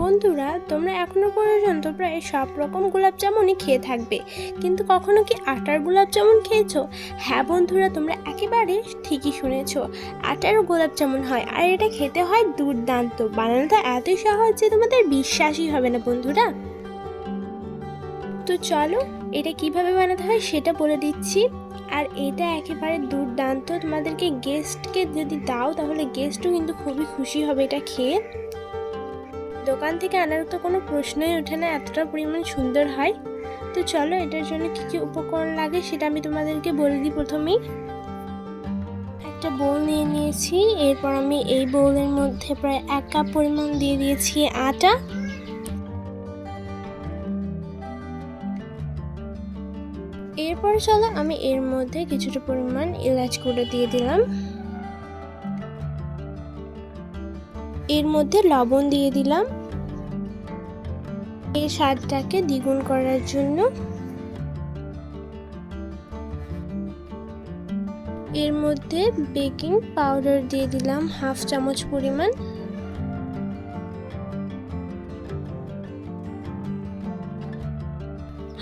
বন্ধুরা, তোমরা এখনও পর্যন্ত প্রায় সব রকম গোলাপ জামুনই খেয়ে থাকবে। কিন্তু কখনো কি আটার গোলাপ জামুন খেয়েছো? হ্যাঁ বন্ধুরা, তোমরা একেবারে ঠিকই শুনেছ। আটার গোলাপ জামুন হয়, আর এটা খেতে হয় দুর্দান্ত। বানানোটা এতই সহজ যে তোমাদের বিশ্বাসই হবে না বন্ধুরা। তো চলো, এটা কীভাবে বানাতে হয় সেটা বলে দিচ্ছি। আর এটা একেবারে দুর্দান্ত। তোমাদেরকে গেস্টকে যদি দাও, তাহলে গেস্টও কিন্তু খুবই খুশি হবে এটা খেয়ে। দোকান থেকে আনার তো কোনো প্রশ্নই ওঠে না, এতটা পরিমাণ সুন্দর হয়। তো চলো, এটার জন্য কী কী উপকরণ লাগে সেটা আমি তোমাদেরকে বলে দিই প্রথমেই। একটা বোল নিয়ে নিয়েছি, এরপর আমি এই বোলের মধ্যে প্রায় এক কাপ পরিমাণ দিয়ে দিয়েছি আটা। এরপর চলো, আমি এর মধ্যে কিছুটা পরিমাণ এলাচ গুঁড়ো দিয়ে দিলাম। এর মধ্যে লবণ দিয়ে দিলাম। এই স্বাদটাকে দ্বিগুণ করার জন্য। এর মধ্যে বেকিং পাউডার দিয়ে দিলাম হাফ চামচ পরিমাণ।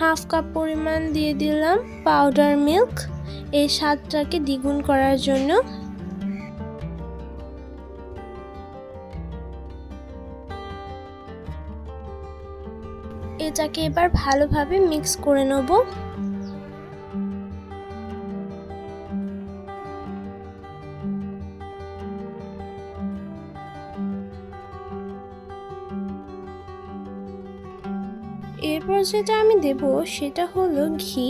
হাফ কাপ পরিমাণ দিয়ে দিলাম পাউডার মিল্ক। এই স্বাদটাকে দ্বিগুণ করার জন্য এটাকে এবার ভালোভাবে মিক্স করে নেব। এরপর যেটা আমি দেব সেটা হলো ঘি।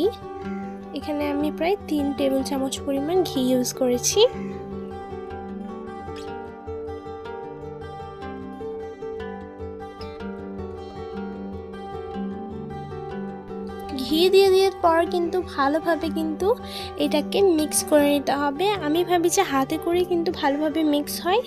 এখানে আমি প্রায় তিন টেবিল চামচ পরিমাণ ঘি ইউজ করেছি। ঘি দিয়ে দিয়ে পর কিন্তু ভালোভাবে কিন্তু এটাকে মিক্স করে নিতে হবে। আমি ভাবি যে হাতে করে কিন্তু ভালোভাবে মিক্স হয়।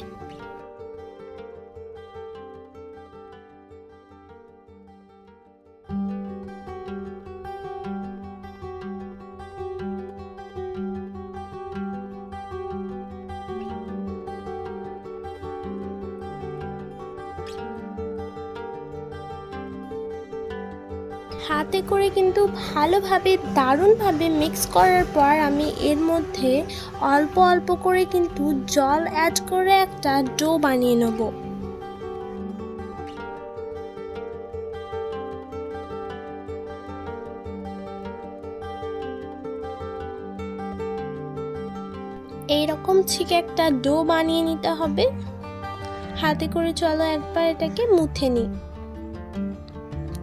হাতে করে কিন্তু ভালোভাবে, দারুণভাবে মিক্স করার পর আমি এর মধ্যে অল্প অল্প করে কিন্তু জল অ্যাড করে একটা ডো বানিয়ে নেব। এইরকম ঠিক একটা ডো বানিয়ে নিতে হবে। হাতে করে চলো একবার এটাকে মুথে নিই।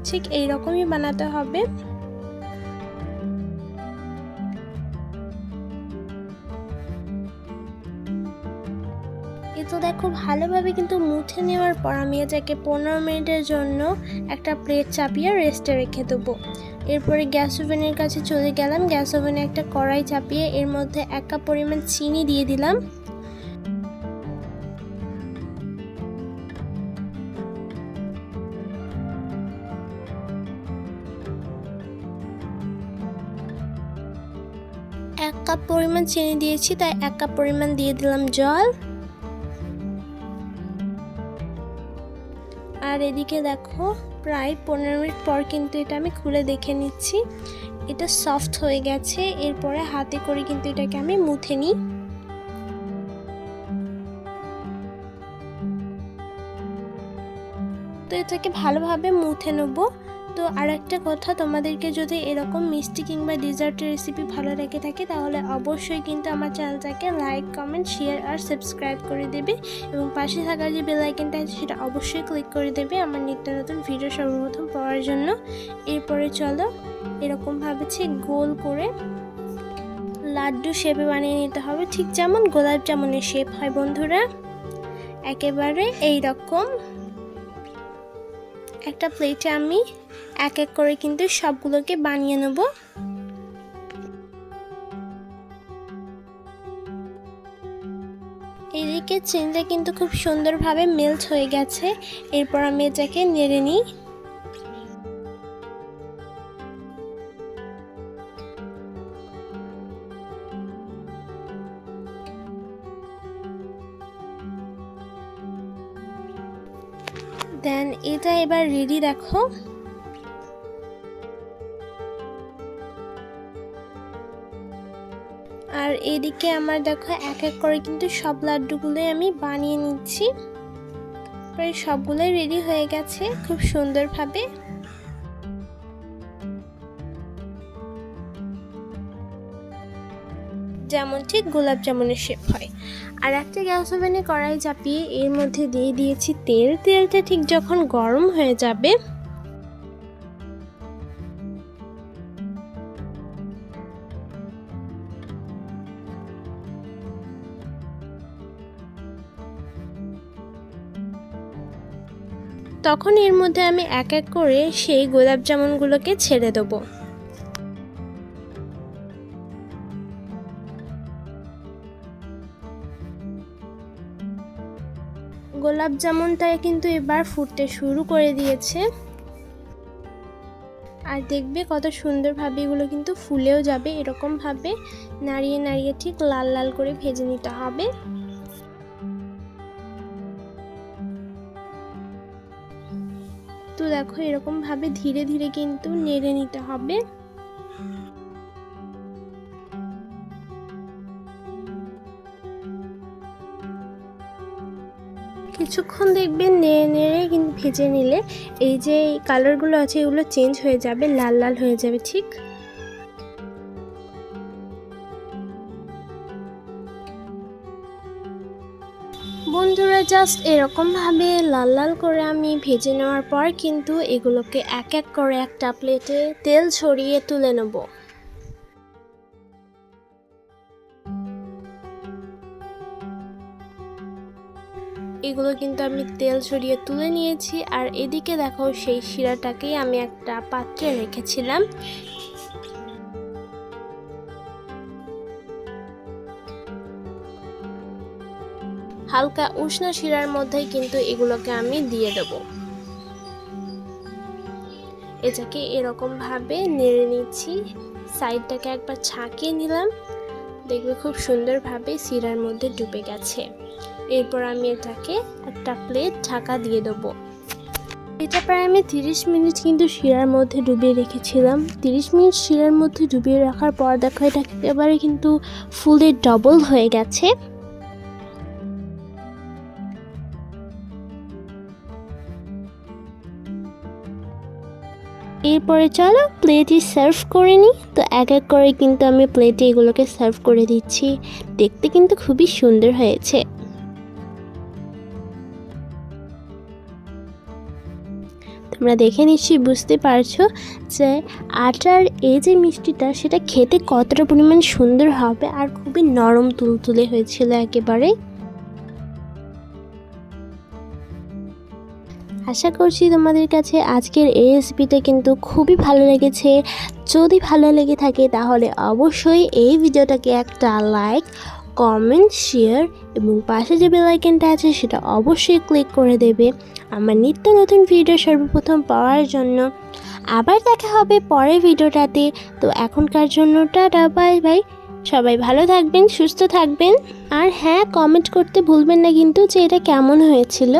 ঠিক এইরকমই বানাতে হবে। তো দেখো, ভালোভাবে কিন্তু মুছে নেওয়ার পর আমি এটাকে পনেরো মিনিটের জন্য একটা প্লেট চাপিয়ে রেস্টে রেখে দেবো। এরপরে গ্যাস ওভেনের কাছে চলে গেলাম। গ্যাস ওভেনে একটা কড়াই চাপিয়ে এর মধ্যে এক কাপ পরিমাণ চিনি দিয়ে দিলাম। এক কাপ পরিমাণ চিনি দিয়েছি, তাই এক কাপ পরিমাণ দিয়ে দিলাম জল। আর এদিকে দেখো, প্রায় পনেরো মিনিট পর কিন্তু এটা আমি খুলে দেখে নিচ্ছি। এটা সফট হয়ে গেছে, এরপরে হাতে করে কিন্তু এটাকে আমি মুথে নিই। তো এটাকে ভালোভাবে মুথে নেব। তো আর একটা কথা, তোমাদেরকে যদি এরকম মিষ্টি কিংবা ডেজার্টের রেসিপি ভালো লেগে থাকে, তাহলে অবশ্যই কিন্তু আমার চ্যানেলটাকে লাইক, কমেন্ট শেয়ার আর সাবস্ক্রাইব করে দেবে এবং পাশে থাকা যে বেল আইকনটা আছে, সেটা অবশ্যই ক্লিক করে দেবে আমার নিত্য নতুন ভিডিও সর্বপ্রথম পাওয়ার জন্য। এরপরে চলো এরকমভাবে ঠিক গোল করে লাড্ডু শেপে বানিয়ে নিতে হবে। ঠিক যেমন গোলাপ জামুনের শেপ হয় বন্ধুরা। একেবারে এই রকম একটা প্লেটে আমি এক এক করে কিন্তু সবগুলোকে বানিয়ে নেব। এদিকে চিনটা কিন্তু খুব সুন্দরভাবে মেল্ট হয়ে গেছে। এরপর আমি এটাকে নেড়ে নিই। দেন এটা এবার রেডি দেখো এদিকে আমার দেখো এক এক করে কিন্তু সব লাড্ডুগুলোই আমি বানিয়ে নিচ্ছি। প্রায় সবগুলোই রেডি হয়ে গেছে খুব সুন্দরভাবে। যেমন ঠিক গোলাপ জামুনের শেপ হয়। আর একটা গ্যাস ওভেনে কড়াই চাপিয়ে এর মধ্যে দিয়ে দিয়েছি তেল। তেলটা ঠিক যখন গরম হয়ে যাবে তখন এর মধ্যে আমি এক এক করে সেই গোলাপ জামুনগুলোকে ছেড়ে দেবো। গোলাপ জামুনটা কিন্তু এবার ফুটতে শুরু করে দিয়েছে। আর দেখবে কত সুন্দরভাবে এগুলো কিন্তু ফুলেও যাবে এরকমভাবে নাড়িয়ে নাড়িয়ে ঠিক লাল লাল করে ভেজে নিতে হবে। তো দেখো এরকমভাবে ধীরে ধীরে কিন্তু নেড়ে নিতে হবে। কিছুক্ষণ দেখবেন নেড়ে নেড়ে কিন্তু ভেজে নিলে এই যে কালারগুলো আছে এগুলো চেঞ্জ হয়ে যাবে, লাল লাল হয়ে যাবে, ঠিক? বন্ধুরা জাস্ট এরকমভাবে লাল লাল করে আমি ভেজে নেওয়ার পর কিন্তু এগুলোকে এক এক করে একটা প্লেটে তেল ছড়িয়ে তুলে নেব। এগুলো কিন্তু আমি তেল ছড়িয়ে তুলে নিয়েছি, আর এদিকে দেখো সেই শিরাটাকেই আমি একটা পাত্রে রেখেছিলাম। হালকা উষ্ণ শিরার মধ্যেই কিন্তু এগুলোকে আমি দিয়ে দেব। এটাকে এরকম ভাবে নেড়ে নিচ্ছি। সাইডটাকে একবার ছাকিয়ে নিলাম। দেখবে খুব সুন্দরভাবে শিরার মধ্যে ডুবে গেছে। এরপর আমি এটাকে একটা প্লেট ঢাকা দিয়ে দেবো। এটা প্রায় আমি তিরিশ মিনিট কিন্তু শিরার মধ্যে ডুবিয়ে রেখেছিলাম। তিরিশ মিনিট শিরার মধ্যে ডুবিয়ে রাখার পর দেখো এটা একেবারে কিন্তু ফুলে ডবল হয়ে গেছে। এরপরে চলো প্লেটে সার্ভ করে নিই। তো এক এক করে কিন্তু আমি প্লেটে এগুলোকে সার্ভ করে দিচ্ছি। দেখতে কিন্তু খুবই সুন্দর হয়েছে। তোমরা দেখে নিশ্চয়ই বুঝতে পারছ যে আটার এই যে মিষ্টিটা, সেটা খেতে কতটা পরিমাণ সুন্দর হবে আর খুবই নরম তুলতুলে হয়েছিল একেবারে। আশা করছি তোমাদের কাছে আজকের এই রেসিপিটা কিন্তু খুবই ভালো লেগেছে। যদি ভালো লেগে থাকে তাহলে অবশ্যই এই ভিডিওটাকে একটা লাইক কমেন্ট শেয়ার এবং পাশে যে বেলাইকেনটা আছে সেটা অবশ্যই ক্লিক করে দেবে। আমার নিত্য নতুন ভিডিও সর্বপ্রথম পাওয়ার জন্য। আবার দেখা হবে পরের ভিডিওটাতে। তো এখনকার জন্য টাটা বাই বাই সবাই ভালো থাকবেন, সুস্থ থাকবেন। আর হ্যাঁ কমেন্ট করতে ভুলবেন না কিন্তু যে এটা কেমন হয়েছিল।